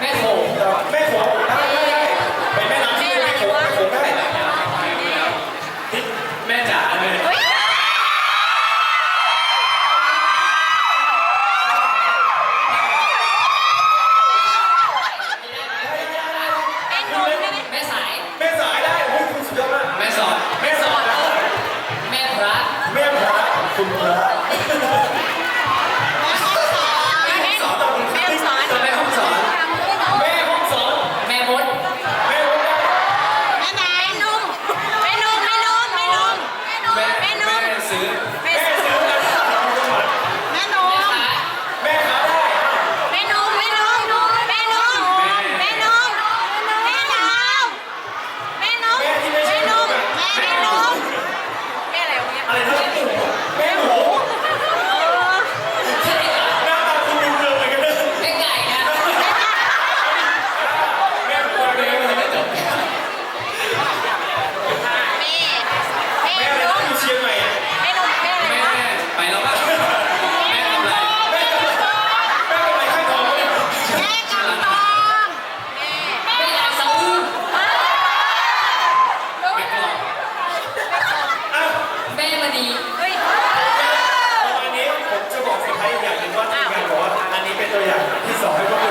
แม่โขงแม่โขงไได้ไปแม่น้ำที่เป็แม่โขงแม่โขงได้แม่จ๋าเลยแม่นนท์แม่สาแม่สาได้เฮ้ยคุณสุดยอดมากแม่สอนแม่สอนแม่พระแม่พระคุณพระ あれ นี้วันนี้ผมจะบอกสุดท้ายอีกอย่างหนึงว่าทีงานบอกว่าอันนี้เป็นตัวอย่างที่สองให้พวก